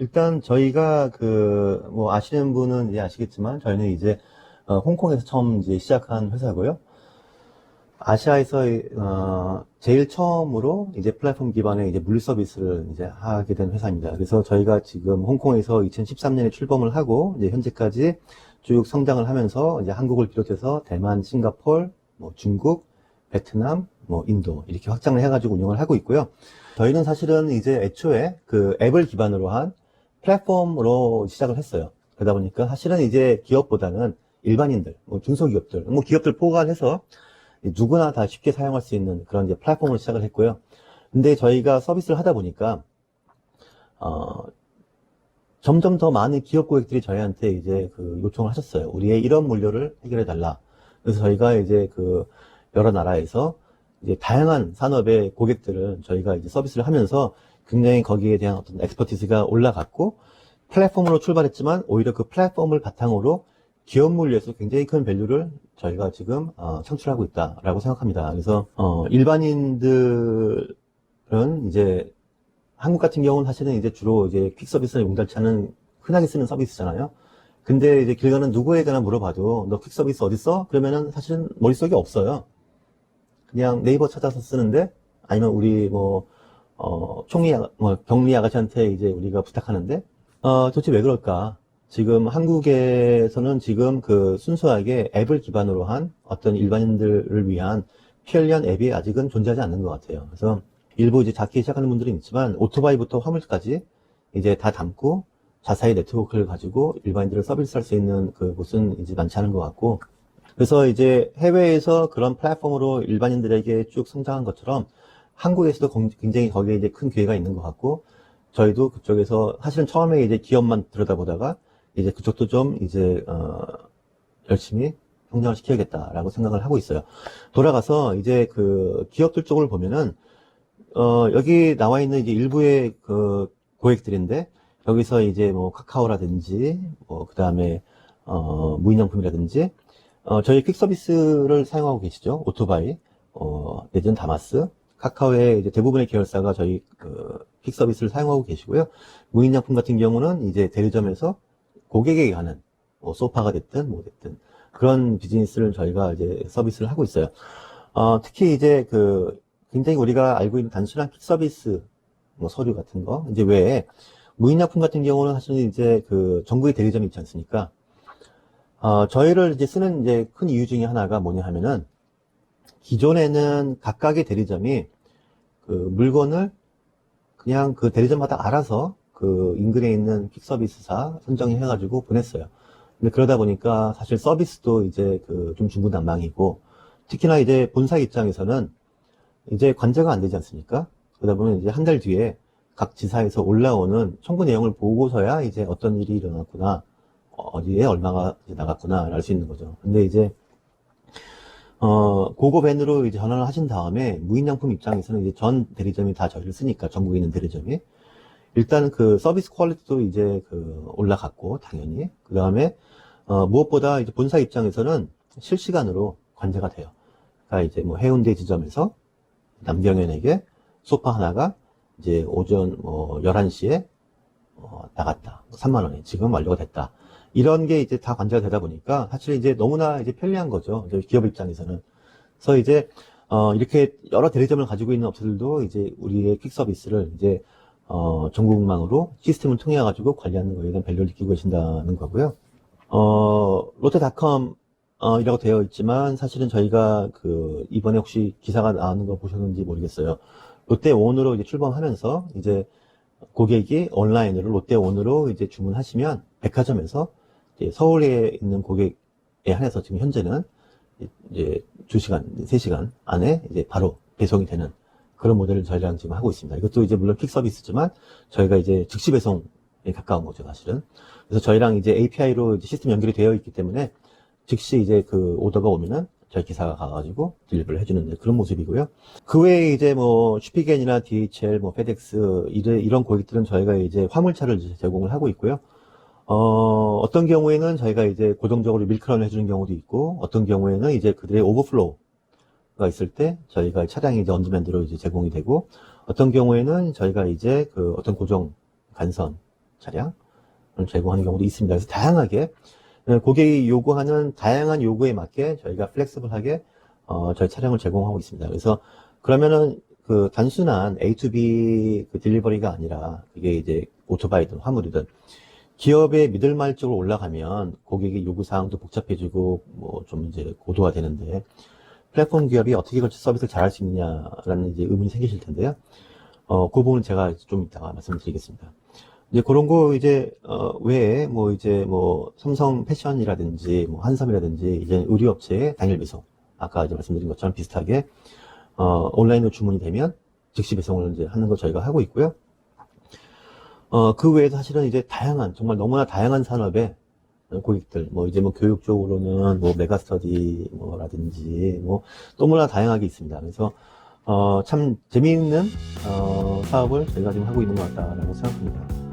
어, 일단 저희가 그, 뭐 아시는 분은 이제 아시겠지만 저희는 이제 어, 홍콩에서 처음 이제 시작한 회사고요. 아시아에서 어, 제일 처음으로 이제 플랫폼 기반의 이제 물류 서비스를 이제 하게 된 회사입니다. 그래서 저희가 지금 홍콩에서 2013년에 출범을 하고 이제 현재까지 쭉 성장을 하면서 이제 한국을 비롯해서 대만, 싱가폴, 뭐 중국, 베트남, 뭐 인도 이렇게 확장을 해가지고 운영을 하고 있고요. 저희는 사실은 이제 애초에 그 앱을 기반으로 한 플랫폼으로 시작을 했어요. 그러다 보니까 사실은 이제 기업보다는 일반인들, 뭐 중소기업들, 뭐 기업들 포괄해서 누구나 다 쉽게 사용할 수 있는 그런 이제 플랫폼으로 시작을 했고요. 근데 저희가 서비스를 하다 보니까 어, 점점 더 많은 기업 고객들이 저희한테 이제 그 요청을 하셨어요. 우리의 이런 물류를 해결해 달라. 그래서 저희가 이제 그 여러 나라에서 이제 다양한 산업의 고객들을 저희가 이제 서비스를 하면서 굉장히 거기에 대한 어떤 엑스퍼티스가 올라갔고 플랫폼으로 출발했지만 오히려 그 플랫폼을 바탕으로 기업 물류에서 굉장히 큰 밸류를 저희가 지금 어, 창출하고 있다라고 생각합니다. 그래서 어, 일반인들은 이제 한국 같은 경우는 사실은 이제 주로 이제 퀵 서비스나 용달차는 흔하게 쓰는 서비스잖아요. 근데 이제 길 가는 누구에게나 물어봐도 너 퀵 서비스 써? 그러면은 사실은 머릿속에 없어요. 그냥 네이버 찾아서 쓰는데 아니면 우리 뭐 어, 총리 아- 뭐 경리 아가씨한테 이제 우리가 부탁하는데 어, 도대체 왜 그럴까? 지금 한국에서는 지금 그 순수하게 앱을 기반으로 한 어떤 일반인들을 위한 편리한 앱이 아직은 존재하지 않는 것 같아요. 그래서 일부 이제 작게 시작하는 분들은 있지만 오토바이부터 화물까지 이제 다 담고 자사의 네트워크를 가지고 일반인들을 서비스할 수 있는 그 곳은 이제 많지 않은 것 같고 그래서 이제 해외에서 그런 플랫폼으로 일반인들에게 쭉 성장한 것처럼 한국에서도 건- 굉장히 거기에 이제 큰 기회가 있는 것 같고 저희도 그쪽에서 사실은 처음에 이제 기업만 들여다보다가 이제 그쪽도 좀 이제 어 열심히 성장을 시켜야겠다라고 생각을 하고 있어요. 돌아가서 이제 그 기업들 쪽을 보면은 어 여기 나와 있는 이제 일부의 그 고객들인데 여기서 이제 뭐 카카오라든지 뭐 그다음에 어 무인양품이라든지 어 저희 퀵 서비스를 사용하고 계시죠. 오토바이 어 내지는 다마스 카카오의 이제 대부분의 계열사가 저희 그퀵 서비스를 사용하고 계시고요. 무인양품 같은 경우는 이제 대리점에서 고객에게 가는 뭐 소파가 됐든 뭐 됐든 그런 비즈니스를 저희가 이제 서비스를 하고 있어요. 어, 특히 이제 그 굉장히 우리가 알고 있는 단순한 퀵 서비스 뭐 서류 같은 거 이제 외에 무인약품 같은 경우는 사실은 이제 그 정부의 대리점이 있지 않습니까? 어, 저희를 이제 쓰는 이제 큰 이유 중에 하나가 뭐냐 하면은 기존에는 각각의 대리점이 그 물건을 그냥 그 대리점마다 알아서 그 인근에 있는 퀵 서비스사 선정해 가지고 보냈어요. 근데 그러다 보니까 사실 서비스도 이제 그 좀 중구난방이고 특히나 이제 본사 입장에서는 이제 관제가 안 되지 않습니까? 그러다 보면 이제 한 달 뒤에 각 지사에서 올라오는 청구 내용을 보고서야 이제 어떤 일이 일어났구나, 어, 어디에 얼마가 나갔구나 알 수 있는 거죠. 근데 이제 어, 고고밴으로 이제 전환을 하신 다음에 무인양품 입장에서는 이제 전 대리점이 다 저희를 쓰니까 전국에 있는 대리점이 일단 그 서비스 퀄리티도 이제 그 올라갔고 당연히 그 다음에 어, 무엇보다 이제 본사 입장에서는 실시간으로 관제가 돼요. 그러니까 이제 뭐 해운대 지점에서 남경현에게 소파 하나가 이제 오전 뭐 11시에 어, 나갔다. 3만 원에 지금 완료가 됐다. 이런 게 이제 다 관제가 되다 보니까 사실 이제 너무나 이제 편리한 거죠. 기업 입장에서는. 그래서 이제 어, 이렇게 여러 대리점을 가지고 있는 업체들도 이제 우리의 퀵 서비스를 이제 어, 전국망으로 시스템을 통해 가지고 관리하는 거에 대한 밸류를 느끼고 계신다는 거고요. 어, 롯데닷컴 어, 이라고 되어 있지만 사실은 저희가 그 이번에 혹시 기사가 나오는 거 보셨는지 모르겠어요. 롯데온으로 이제 출범하면서 이제 고객이 온라인으로 롯데온으로 이제 주문하시면 백화점에서 서울에 있는 고객에 한해서 지금 현재는 이제 2시간, 3시간 안에 이제 바로 배송이 되는 그런 모델을 저희랑 지금 하고 있습니다. 이것도 이제 물론 퀵 서비스지만 저희가 이제 즉시 배송에 가까운 거죠, 사실은. 그래서 저희랑 이제 API로 이제 시스템 연결이 되어 있기 때문에 즉시 이제 그 오더가 오면은 저희 기사가 가가지고 딜리버를 해주는 그런 모습이고요. 그 외에 이제 뭐 슈피겐이나 DHL, 뭐 페덱스 이런 고객들은 저희가 이제 화물차를 제공을 하고 있고요. 어, 어떤 경우에는 저희가 이제 고정적으로 밀크런을 해주는 경우도 있고, 어떤 경우에는 이제 그들의 오버플로우가 있을 때 저희가 차량이 이제 언드맨드로 이제 제공이 되고, 어떤 경우에는 저희가 이제 그 어떤 고정 간선 차량을 제공하는 경우도 있습니다. 그래서 다양하게 어, 고객이 요구하는 다양한 요구에 맞게 저희가 플렉스블하게 어, 저희 차량을 제공하고 있습니다. 그래서 그러면은 그 단순한 A2B 그 딜리버리가 아니라 그게 이제 오토바이든 화물이든 기업의 믿을만 쪽으로 올라가면 고객의 요구 사항도 복잡해지고 뭐 좀 이제 고도화 되는데 플랫폼 기업이 어떻게 그 서비스를 잘할 수 있느냐라는 이제 의문이 생기실 텐데요. 어, 그 부분은 제가 좀 이따가 말씀드리겠습니다. 이제 그런 거 이제 어, 외에 뭐 이제 뭐 삼성 패션이라든지 뭐 한섬이라든지 이제 의류업체의 당일 배송 아까 이제 말씀드린 것처럼 비슷하게 어, 온라인으로 주문이 되면 즉시 배송을 이제 하는 걸 저희가 하고 있고요. 어, 그 외에도 사실은 이제 다양한, 정말 너무나 다양한 산업의 고객들, 뭐 이제 뭐 교육 쪽으로는 뭐 메가스터디 뭐라든지 뭐 너무나 다양하게 있습니다. 그래서 어, 참 재미있는 어, 사업을 저희가 지금 하고 있는 것 같다라고 생각합니다.